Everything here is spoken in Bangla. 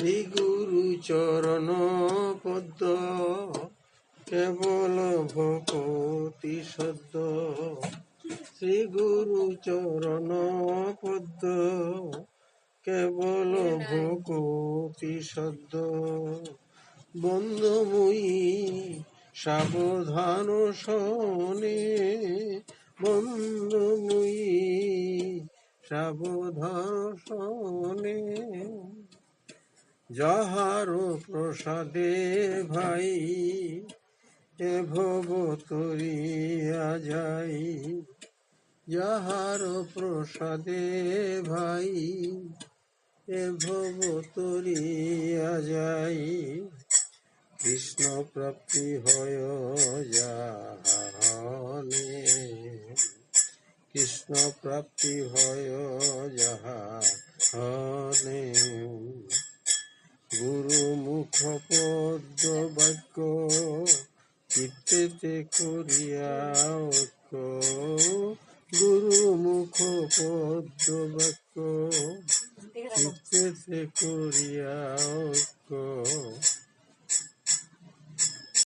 শ্রী গুরু চরণ পদ্ম কেবল ভকতি সদ্য। শ্রী গুরু চরণ পদ্ম কেবল ভকতি সদ্য। বন্ধময়ী সাবধান শোনে। বন্ধময়ী সাবধান শোনে। যাহার প্রসাদে ভাই, এ ভব তরিয়া যাই। যাহার প্রসাদে ভাই, এ ভব তরিয়া যাই। কৃষ্ণ প্রাপ্তি হয় যাহানে, কৃষ্ণ প্রাপ্তি হয় যাহানে পদ্ম বাক্য চিত্তেতে করিয়া ঐক্য। গুরু মুখ পদ্ম বাক্য চিত্তেতে করিয়া ঐক্য।